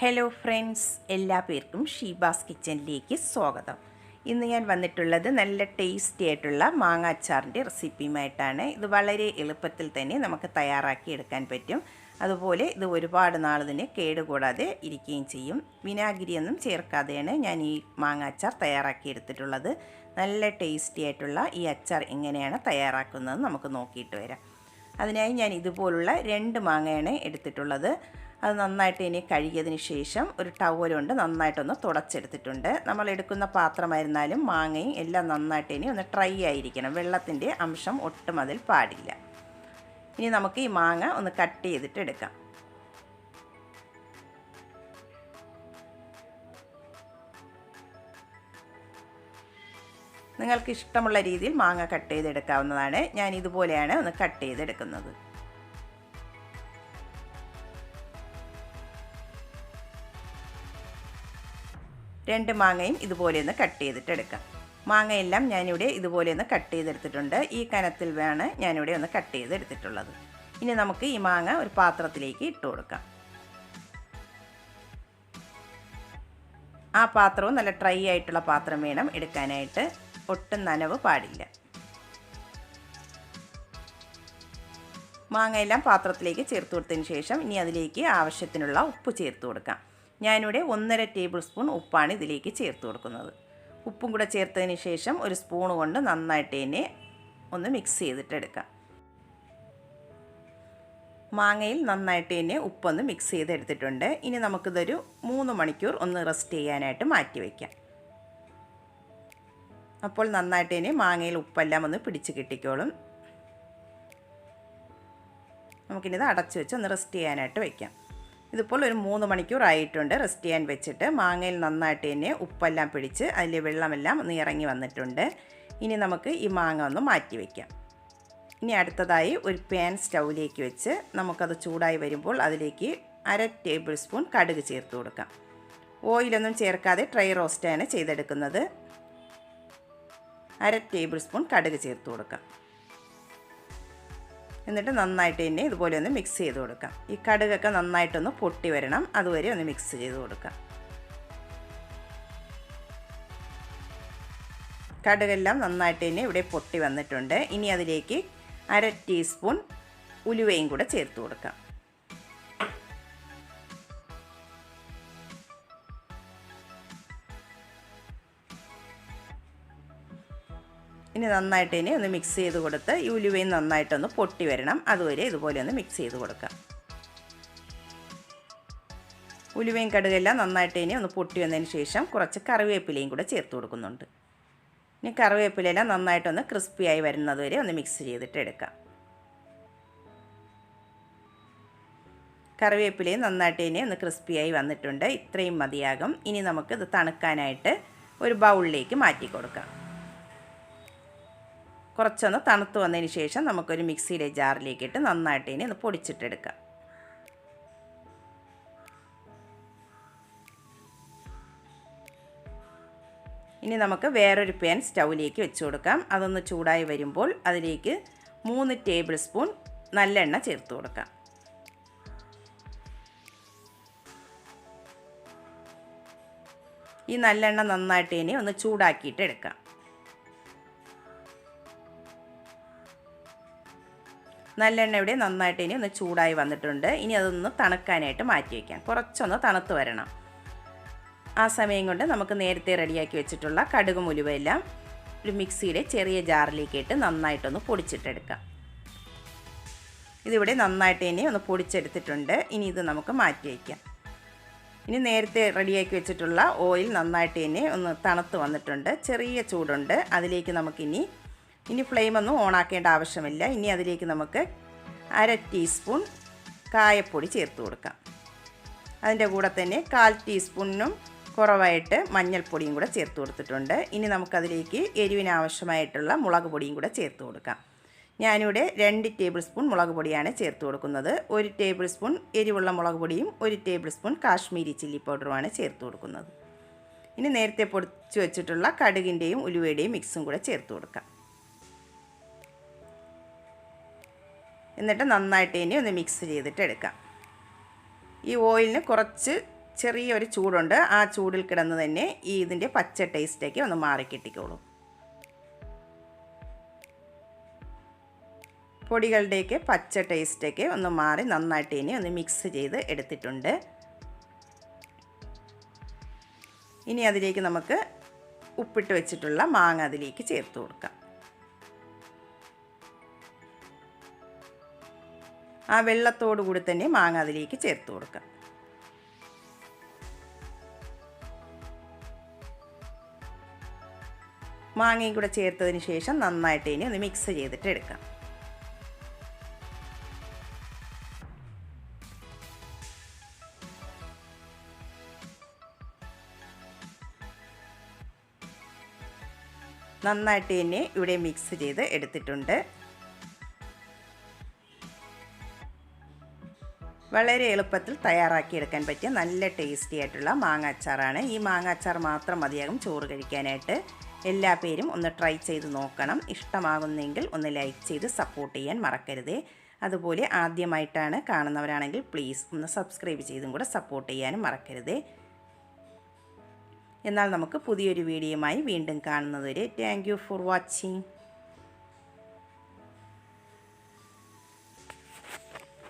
Hello friends എല്ലാ പേർക്കും ഷീബാസ് കിച്ചണിലേക്ക് സ്വാഗതം. ഇന്ന് ഞാൻ വന്നിട്ടുള്ളത് നല്ല ടേസ്റ്റി ആയിട്ടുള്ള മാങ്ങ അച്ചാറിന്റെ റെസിപ്പിയുമായിട്ടാണ് ഇത് വളരെ എളുപ്പത്തിൽ തന്നെ നമുക്ക് തയ്യാറാക്കി എടുക്കാൻ പറ്റും. അതുപോലെ ഇത് ഒരുപാട് നാൾ തന്നെ കേടുകൂടാതെ ഇരിക്കുകയും ചെയ്യും. വിനാഗിരിയൊന്നും ചേർക്കാതെയാണ് ഞാൻ ഈ മാങ്ങ അച്ചാർ തയ്യാറാക്കി എടുത്തിട്ടുള്ളത് നല്ല ടേസ്റ്റി ആയിട്ടുള്ള ഈ അച്ചാർ എങ്ങനെയാണ് തയ്യാറാക്കുന്നത് നമുക്ക് നോക്കിയിട്ട് വരാം. അതിനായി ഞാൻ ഇതുപോലുള്ള രണ്ട് മാങ്ങയാണ് എടുത്തിട്ടുള്ളത്. അത് നന്നായിട്ട് ഇനി കഴുകിയതിന് ശേഷം ഒരു ടവൽ കൊണ്ട് നന്നായിട്ടൊന്ന് തുടച്ചെടുത്തിട്ടുണ്ട്. നമ്മൾ എടുക്കുന്ന പാത്രമായിരുന്നാലും മാങ്ങയും എല്ലാം നന്നായിട്ട് ഇനി ഒന്ന് ഡ്രൈ ആയിരിക്കണം. വെള്ളത്തിന്റെ അംശം ഒട്ടും അതിൽ പാടില്ല. ഇനി നമുക്ക് ഈ മാങ്ങ ഒന്ന് കട്ട് ചെയ്തിട്ട് എടുക്കാം. നിങ്ങൾക്ക് ഇഷ്ടമുള്ള രീതിയിൽ മാങ്ങ കട്ട് ചെയ്തെടുക്കാവുന്നതാണ്. ഞാൻ ഇതുപോലെയാണ് ഒന്ന് കട്ട് ചെയ്തെടുക്കുന്നത്. രണ്ട് മാങ്ങയും ഇതുപോലെ ഒന്ന് കട്ട് ചെയ്തിട്ട് എടുക്കാം മാങ്ങയെല്ലാം ഞാനിവിടെ ഇതുപോലെ ഒന്ന് കട്ട് ചെയ്തെടുത്തിട്ടുണ്ട്. ഈ കനത്തിൽ വേണം ഞാനിവിടെ ഒന്ന് കട്ട് ചെയ്തെടുത്തിട്ടുള്ളത്. ഇനി നമുക്ക് ഈ മാങ്ങ ഒരു പാത്രത്തിലേക്ക് ഇട്ട് കൊടുക്കാം. ആ പാത്രവും നല്ല ഡ്രൈ ആയിട്ടുള്ള പാത്രം വേണം എടുക്കാനായിട്ട്. ഒട്ടും നനവ് പാടില്ല. മാങ്ങയെല്ലാം പാത്രത്തിലേക്ക് ചേർത്ത് കൊടുത്തതിന് ശേഷം ഇനി അതിലേക്ക് ആവശ്യത്തിനുള്ള ഉപ്പ് ചേർത്ത് കൊടുക്കാം. ഞാനിവിടെ ഒന്നര ടേബിൾ സ്പൂൺ ഉപ്പാണ് ഇതിലേക്ക് ചേർത്ത് കൊടുക്കുന്നത്. ഉപ്പും കൂടെ ചേർത്തതിന് ശേഷം ഒരു സ്പൂൺ കൊണ്ട് നന്നായിട്ട് തന്നെ ഒന്ന് മിക്സ് ചെയ്തിട്ടെടുക്കാം മാങ്ങയിൽ നന്നായിട്ട് തന്നെ ഉപ്പൊന്ന് മിക്സ് ചെയ്തെടുത്തിട്ടുണ്ട്. ഇനി നമുക്കിതൊരു മൂന്ന് മണിക്കൂർ ഒന്ന് റെസ്റ്റ് ചെയ്യാനായിട്ട് മാറ്റി വയ്ക്കാം അപ്പോൾ നന്നായിട്ട് തന്നെ മാങ്ങയിൽ ഉപ്പെല്ലാം ഒന്ന് പിടിച്ച് കിട്ടിക്കോളും. നമുക്കിനിത് അടച്ചു വെച്ച് ഒന്ന് റെസ്റ്റ് ചെയ്യാനായിട്ട് വയ്ക്കാം ഇതിപ്പോൾ ഒരു മൂന്ന് മണിക്കൂർ ആയിട്ടുണ്ട് റെസ്റ്റ് ചെയ്യാൻ വെച്ചിട്ട്. മാങ്ങയിൽ നന്നായിട്ട് തന്നെ ഉപ്പെല്ലാം പിടിച്ച് അതിൽ വെള്ളമെല്ലാം ഒന്ന് ഇറങ്ങി വന്നിട്ടുണ്ട്. ഇനി നമുക്ക് ഈ മാങ്ങ ഒന്ന് മാറ്റി വയ്ക്കാം ഇനി അടുത്തതായി ഒരു പാൻ സ്റ്റൗവിലേക്ക് വെച്ച് നമുക്കത് ചൂടായി വരുമ്പോൾ അതിലേക്ക് അര ടേബിൾ സ്പൂൺ കടുക് ചേർത്ത് കൊടുക്കാം. ഓയിലൊന്നും ചേർക്കാതെ ഡ്രൈ റോസ്റ്റാണ് ചെയ്തെടുക്കുന്നത്. അര ടേബിൾ സ്പൂൺ കടുക് ചേർത്ത് കൊടുക്കാം. എന്നിട്ട് നന്നായിട്ട് തന്നെ ഇതുപോലെ ഒന്ന് മിക്സ് ചെയ്ത് കൊടുക്കാം. ഈ കടുകൊക്കെ നന്നായിട്ടൊന്ന് പൊട്ടി വരണം. അതുവരെ ഒന്ന് മിക്സ് ചെയ്ത് കൊടുക്കാം. കടുകെല്ലാം നന്നായിട്ട് തന്നെ ഇവിടെ പൊട്ടി വന്നിട്ടുണ്ട്. ഇനി അതിലേക്ക് അര ടീസ്പൂൺ ഉലുവയും കൂടെ ചേർത്ത് കൊടുക്കാം. ഇനി നന്നായിട്ട് ഇനി ഒന്ന് മിക്സ് ചെയ്ത് കൊടുത്ത് ഈ ഉലുവയും നന്നായിട്ടൊന്ന് പൊട്ടി വരണം. അതുവരെ ഇതുപോലെ ഒന്ന് മിക്സ് ചെയ്ത് കൊടുക്കാം. ഉലുവയും കടുകെല്ലാം നന്നായിട്ട് ഇനി ഒന്ന് പൊട്ടി വന്നതിന് ശേഷം കുറച്ച് കറിവേപ്പിലയും കൂടെ ചേർത്ത് കൊടുക്കുന്നുണ്ട്. ഇനി കറിവേപ്പിലയെല്ലാം നന്നായിട്ടൊന്ന് ക്രിസ്പിയായി വരുന്നത് വരെ ഒന്ന് മിക്സ് ചെയ്തിട്ട് എടുക്കാം. കറിവേപ്പിലയും നന്നായിട്ട് ഇനി ഒന്ന് ക്രിസ്പിയായി വന്നിട്ടുണ്ട്. ഇത്രയും മതിയാകും. ഇനി നമുക്ക് ഇത് തണുക്കാനായിട്ട് ഒരു ബൗളിലേക്ക് മാറ്റി കൊടുക്കാം. കുറച്ചൊന്ന് തണുത്ത് വന്നതിന് ശേഷം നമുക്കൊരു മിക്സിയിലെ ജാറിലേക്ക് ഇട്ട് നന്നായിട്ട് ഇനി ഒന്ന് പൊടിച്ചിട്ടെടുക്കാം. ഇനി നമുക്ക് വേറൊരു പാൻ സ്റ്റൗവിലേക്ക് വെച്ച് കൊടുക്കാം. അതൊന്ന് ചൂടായി വരുമ്പോൾ അതിലേക്ക് മൂന്ന് ടേബിൾ സ്പൂൺ നല്ലെണ്ണ ചേർത്ത് കൊടുക്കാം. ഈ നല്ലെണ്ണ നന്നായിട്ട് ഇനി ഒന്ന് ചൂടാക്കിയിട്ട് എടുക്കാം. നല്ലെണ്ണ ഇവിടെ നന്നായിട്ട് ഇനി ഒന്ന് ചൂടായി വന്നിട്ടുണ്ട്. ഇനി അതൊന്ന് തണുക്കാനായിട്ട് മാറ്റി വയ്ക്കാം കുറച്ചൊന്ന് തണുത്ത് വരണം. ആ സമയം കൊണ്ട് നമുക്ക് നേരത്തെ റെഡിയാക്കി വെച്ചിട്ടുള്ള കടുക് മുലുവെല്ലാം ഒരു മിക്സിയുടെ ചെറിയ ജാറിലേക്ക് ഇട്ട് നന്നായിട്ടൊന്ന് പൊടിച്ചിട്ടെടുക്കാം. ഇതിവിടെ നന്നായിട്ട് ഇനി ഒന്ന് പൊടിച്ചെടുത്തിട്ടുണ്ട്. ഇനി ഇത് നമുക്ക് മാറ്റി വയ്ക്കാം ഇനി നേരത്തെ റെഡിയാക്കി വെച്ചിട്ടുള്ള ഓയിൽ നന്നായിട്ട് ഇനി ഒന്ന് തണുത്ത് വന്നിട്ടുണ്ട്. ചെറിയ ചൂടുണ്ട്. അതിലേക്ക് നമുക്കിനി ഇനി ഫ്ലെയിം ഫ്ലെയിമൊന്നും ഓണാക്കേണ്ട ആവശ്യമില്ല. ഇനി അതിലേക്ക് നമുക്ക് അര ടീസ്പൂൺ കായപ്പൊടി ചേർത്ത് കൊടുക്കാം. അതിന്റെ കൂടെ തന്നെ കാൽ ടീസ്പൂണിനും കുറവായിട്ട് മഞ്ഞൾപ്പൊടിയും കൂടെ ചേർത്ത് കൊടുത്തിട്ടുണ്ട്. ഇനി നമുക്കതിലേക്ക് എരിവിന് ആവശ്യമായിട്ടുള്ള മുളക് പൊടിയും കൂടെ ചേർത്ത് കൊടുക്കാം. ഞാനിവിടെ രണ്ട് ടേബിൾ സ്പൂൺ മുളക് പൊടിയാണ് ചേർത്ത് കൊടുക്കുന്നത്. ഒരു ടേബിൾ സ്പൂൺ എരിവുള്ള മുളക് പൊടിയും ഒരു ടേബിൾ സ്പൂൺ കാശ്മീരി ചില്ലി പൗഡറുമാണ് ചേർത്ത് കൊടുക്കുന്നത്. ഇനി നേരത്തെ പൊടിച്ച് വെച്ചിട്ടുള്ള കടുകിന്റെയും ഉലുവയുടെയും മിക്സും കൂടെ ചേർത്ത് കൊടുക്കാം. എന്നിട്ട് നന്നായിട്ട് ഇനി ഒന്ന് മിക്സ് ചെയ്തിട്ട് എടുക്കാം. ഈ ഓയിലിന് കുറച്ച് ചെറിയൊരു ചൂടുണ്ട്. ആ ചൂടിൽ കിടന്ന് തന്നെ ഈ ഇതിന്റെ പച്ച ടേസ്റ്റേക്ക് ഒന്ന് മാറി കിട്ടിക്കോളും. പൊടികളുടെയൊക്കെ പച്ച ടേസ്റ്റൊക്കെ ഒന്ന് മാറി നന്നായിട്ട് ഇനി ഒന്ന് മിക്സ് ചെയ്ത് എടുത്തിട്ടുണ്ട്. ഇനി അതിലേക്ക് നമുക്ക് ഉപ്പിട്ട് വെച്ചിട്ടുള്ള മാങ്ങ അതിലേക്ക് ചേർത്ത് കൊടുക്കാം. ആ വെള്ളത്തോടു കൂടി തന്നെ മാങ്ങ അതിലേക്ക് ചേർത്ത് കൊടുക്കുക. മാങ്ങയും കൂടെ ചേർത്തതിന് ശേഷം നന്നായിട്ട് ഇനി ഒന്ന് മിക്സ് ചെയ്തിട്ട് എടുക്കാം നന്നായിട്ട് തന്നെ ഇവിടെ മിക്സ് ചെയ്ത് എടുത്തിട്ടുണ്ട്. വളരെ എളുപ്പത്തിൽ തയ്യാറാക്കിയെടുക്കാൻ പറ്റിയ നല്ല ടേസ്റ്റി ആയിട്ടുള്ള മാങ്ങ അച്ചാറാണ് ഈ മാങ്ങ അച്ചാർ മാത്രം മതിയാകും ചോറ് കഴിക്കാനായിട്ട്. എല്ലാ പേരും ഒന്ന് ട്രൈ ചെയ്ത് നോക്കണം. ഇഷ്ടമാകുന്നെങ്കിൽ ഒന്ന് ലൈക്ക് ചെയ്ത് സപ്പോർട്ട് ചെയ്യാൻ മറക്കരുത്. അതുപോലെ ആദ്യമായിട്ടാണ് കാണുന്നവരാണെങ്കിൽ പ്ലീസ് ഒന്ന് സബ്സ്ക്രൈബ് ചെയ്തും കൂടെ സപ്പോർട്ട് ചെയ്യാനും മറക്കരുത്. എന്നാൽ നമുക്ക് പുതിയൊരു വീഡിയോയുമായി വീണ്ടും കാണുന്നതുവരെ താങ്ക് ഫോർ വാച്ചിങ്